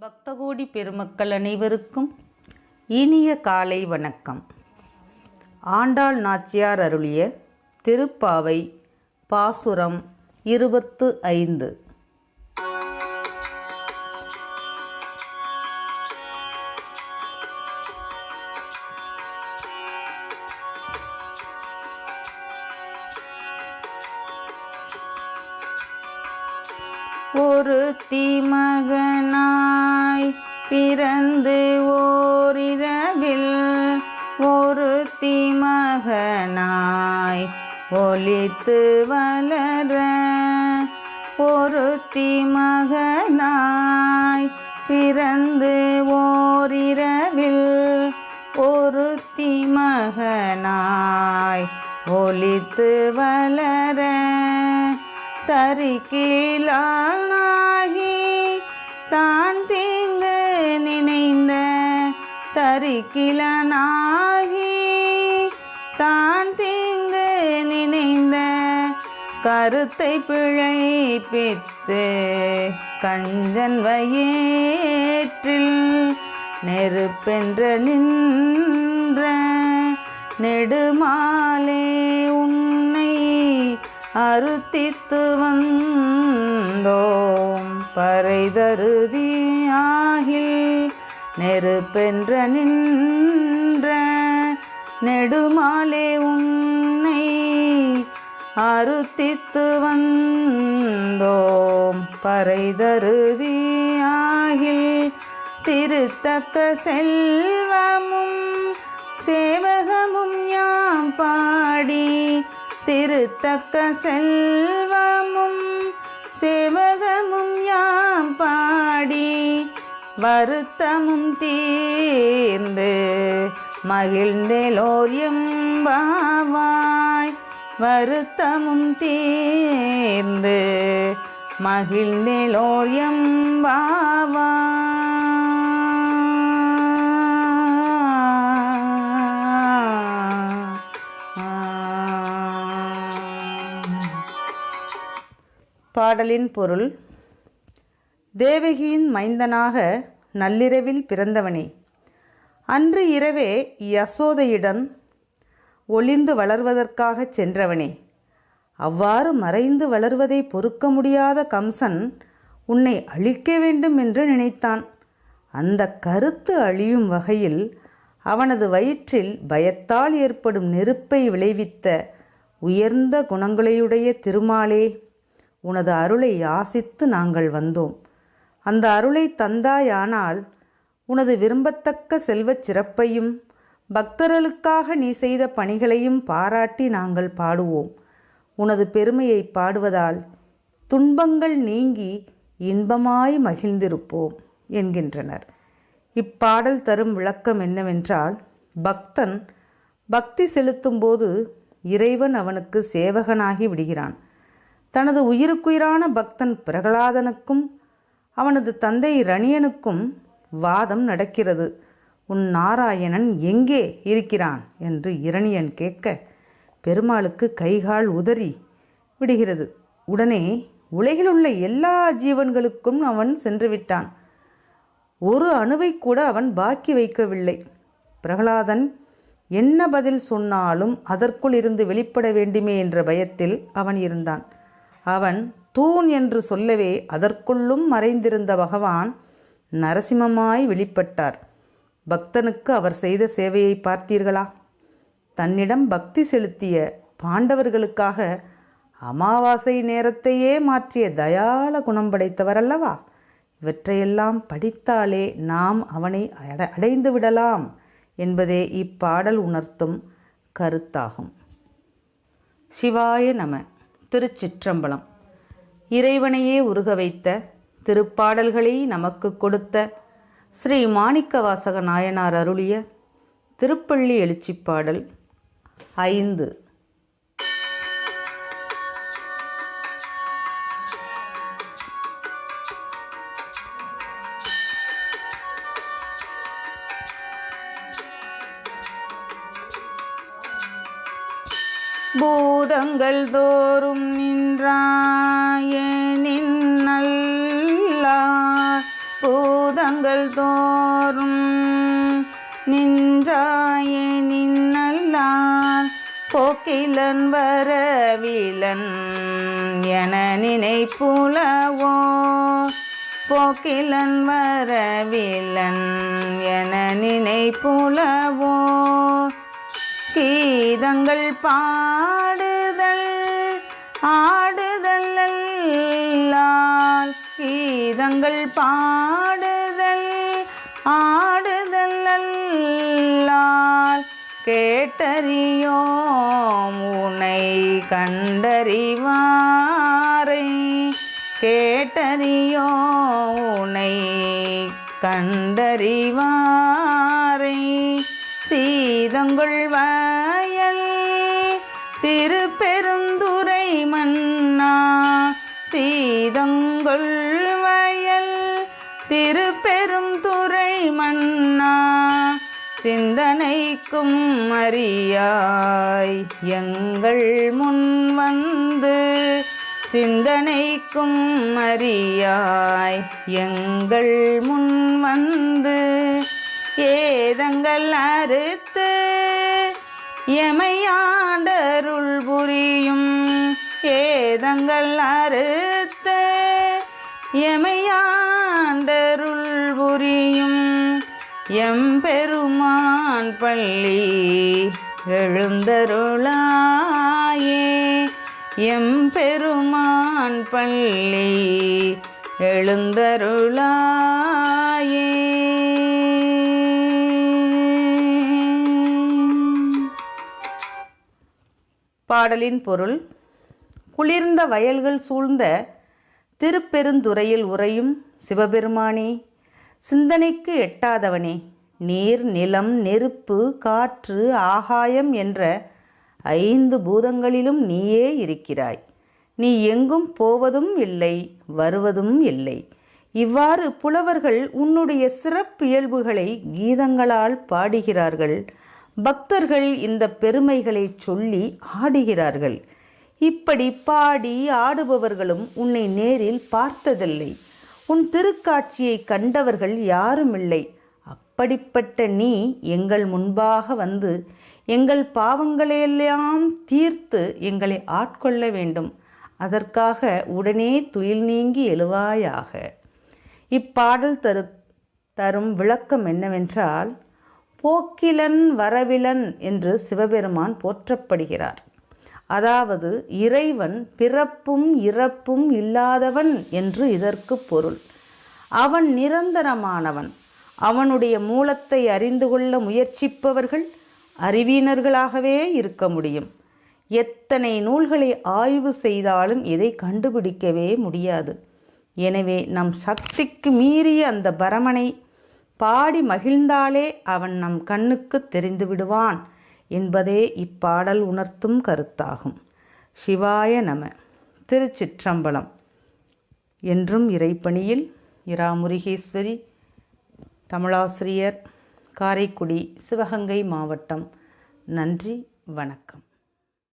பக்தகோடி பெருமக்கள் அனைவருக்கும் இனிய காலை வணக்கம். ஆண்டாள் நாச்சியார் அருளிய திருப்பாவை பாசுரம் இருபத்து ஐந்து. ஒரு மகனாய் பிறந்து ஓரிரவில் ஒருத்தி மகனாய் ஒலித்து வளர ஒரு மகனாய் பிறந்து ஓரிரவில் ஒருத்தி மகனாய் ஒலித்து வளர தரிக்கிலானாகி அகிலனாகி தான் தீங்கு நினைந்த கருத்தை பிழை பித்து கஞ்சன் வயேற்றில் நெருப்பென்று நின்ற நெடுமாலே உன்னை அறுத்தித்து வந்தோம் பறைதருதியா நெருப்பென்ற நின்ற நெடுமாலே உன்னை அறுத்தித்து வந்தோம். பறைதருதியாகில் திருத்தக்க செல்வமும் சேவகமும் யாம் பாடி திருத்தக்க செல்வமும் சேவகமும் யாம் பாடி வருத்தமும் தீர்ந்து மகிழ்ந்தேலோர் எம்பாவாய். வருத்தமும் தீர்ந்து மகிழ்ந்தேலோர் எம்பாவாய். பாடலின் பொருள் தேவகியின் மைந்தனாக நள்ளிரவில் பிறந்தவனே. அன்று இரவே யசோதையிடம் ஒளிந்து வளர்வதற்காகச் சென்றவனே. அவ்வாறு மறைந்து வளர்வதை பொறுக்க முடியாத கம்சன் உன்னை அழிக்க வேண்டும் என்று நினைத்தான். அந்த கருத்து அழியும் வகையில் அவனது வயிற்றில் பயத்தால் ஏற்படும் நெருப்பை விளைவித்த உயர்ந்த குணங்களையுடைய திருமாலே உனது அருளை யாசித்து நாங்கள் வந்தோம். அந்த அருளை தந்தாயானால் உனது விரும்பத்தக்க செல்வச் சிறப்பையும் பக்தர்களுக்காக நீ செய்த பணிகளையும் பாராட்டி நாங்கள் பாடுவோம். உனது பெருமையை பாடுவதால் துன்பங்கள் நீங்கி இன்பமாய் மகிழ்ந்திருப்போம் என்கின்றனர். இப்பாடல் தரும் விளக்கம் என்னவென்றால் பக்தன் பக்தி செலுத்தும்போது இறைவன் அவனுக்கு சேவகனாகி விடுகிறான். தனது உயிருக்குயிரான பக்தன் பிரகலாதனுக்கும் அவனது தந்தை ரணியனுக்கும் வாதம் நடக்கிறது. உன் நாராயணன் எங்கே இருக்கிறான்? என்று இரணியன் கேட்க பெருமாளுக்கு கைகால் உதறி விடுகிறது. உடனே உலகில் உள்ள எல்லா ஜீவன்களுக்கும் அவன் சென்று விட்டான் ஒரு அணுவை கூட அவன் பாக்கி வைக்கவில்லை. பிரகலாதன் என்ன பதில் சொன்னாலும் அதற்குள் இருந்து வெளிப்பட வேண்டுமே என்ற பயத்தில் அவன் இருந்தான். அவன் தூண் என்று சொல்லவே அதற்குள்ளும் மறைந்திருந்த பகவான் நரசிம்மமாய் வெளிப்பட்டார். பக்தனுக்கு அவர் செய்த சேவையை பார்த்தீர்களா? தன்னிடம் பக்தி செலுத்திய பாண்டவர்களுக்காக அமாவாசை நேரத்தையே மாற்றிய தயால குணம் படைத்தவர் அல்லவா இவற்றையெல்லாம் படித்தாலே நாம் அவனை அட அடைந்து விடலாம் என்பதே இப்பாடல் உணர்த்தும் கருத்தாகும். சிவாய நம. திருச்சிற்றம்பலம். இறைவனையே உருக வைத்த திருப்பாடல்களை நமக்கு கொடுத்த ஸ்ரீ மாணிக்கவாசக நாயனார் அருளிய திருப்பள்ளி எழுச்சிப் பாடல் ஐந்து. பூதங்கள் தோறும் நின்றாயனின் நல்லார் பூதங்கள் தோறும் நின்றாயே நின்னல்லான் போக்கிலன் வரவிலன் என நினைப்புலவோ. போக்கிலன் வரவிலன் என நினைப்புலவோ. கீதங்கள் பாடுதல் ஆடுதல் அல்லால். கீதங்கள் பாடுதல் ஆடுதல் அல்லால். கேட்டறியோம் உனை கண்டறிவாரை. கேட்டறியோ உனை கண்டறிவாரை. சீதங்குள் சீதங்குள் வயல் திருப்பெரும் துறை மன்னா சிந்தனைக்கும் அறியாய் எங்கள் முன் வந்து சிந்தனைக்கும் அறியாய் எங்கள் முன் வந்து. ஏதங்கள் அறுத்து எமையாண்டருள் புரியும் ஏதங்கள் அறு எமையாண்டருள் புரியும் எம்பெருமான் பள்ளி எழுந்தருளாயே. எம்பெருமான் பள்ளி எழுந்தருளாயே. பாடலின் பொருள் குளிர்ந்த வயல்கள் சூழ்ந்த திருப்பெருந்துறையில் உறையும் சிவபெருமானே சிந்தனைக்கு எட்டாதவனே நீர் நிலம் நெருப்பு காற்று ஆகாயம் என்ற ஐந்து பூதங்களிலும் நீயே இருக்கிறாய். நீ எங்கும் போவதும் இல்லை வருவதும் இல்லை. இவ்வாறு புலவர்கள் உன்னுடைய சிறப்பியல்புகளை கீதங்களால் பாடுகிறார்கள். பக்தர்கள் இந்த பெருமைகளை சொல்லி ஆடுகிறார்கள். இப்படி பாடி ஆடுபவர்களும் உன்னை நேரில் பார்த்ததில்லை. உன் திருக்காட்சியை கண்டவர்கள் யாருமில்லை. அப்படிப்பட்ட நீ எங்கள் முன்பாக வந்து எங்கள் பாவங்களையெல்லாம் தீர்த்து எங்களை ஆட்கொள்ள வேண்டும். அதற்காக உடனே துயில் நீங்கி எழுவாயாக. இப்பாடல் தரு தரும் விளக்கம் என்னவென்றால் போக்கிலன் வரவிலன் என்று சிவபெருமான் போற்றப்படுகிறார். அதாவது இறைவன் பிறப்பும் இறப்பும் இல்லாதவன் என்று இதற்கு பொருள். அவன் நிரந்தரமானவன். அவனுடைய மூலத்தை அறிந்து கொள்ள முயற்சிப்பவர்கள் அறிவீனர்களாகவே இருக்க முடியும். எத்தனை நூல்களை ஆய்வு செய்தாலும் இதை கண்டுபிடிக்கவே முடியாது. எனவே நம் சக்திக்கு மீறிய அந்த பரமனை பாடி மகிழ்ந்தாலே அவன் நம் கண்ணுக்கு தெரிந்து விடுவான் என்பதே இப்பாடல் உணர்த்தும் கருத்தாகும். சிவாய நம. திருச்சிற்றம்பலம். என்றும் இறைப்பணியில் இராமுருகேஸ்வரி தமிழாசிரியர் காரைக்குடி சிவகங்கை மாவட்டம். நன்றி வணக்கம்.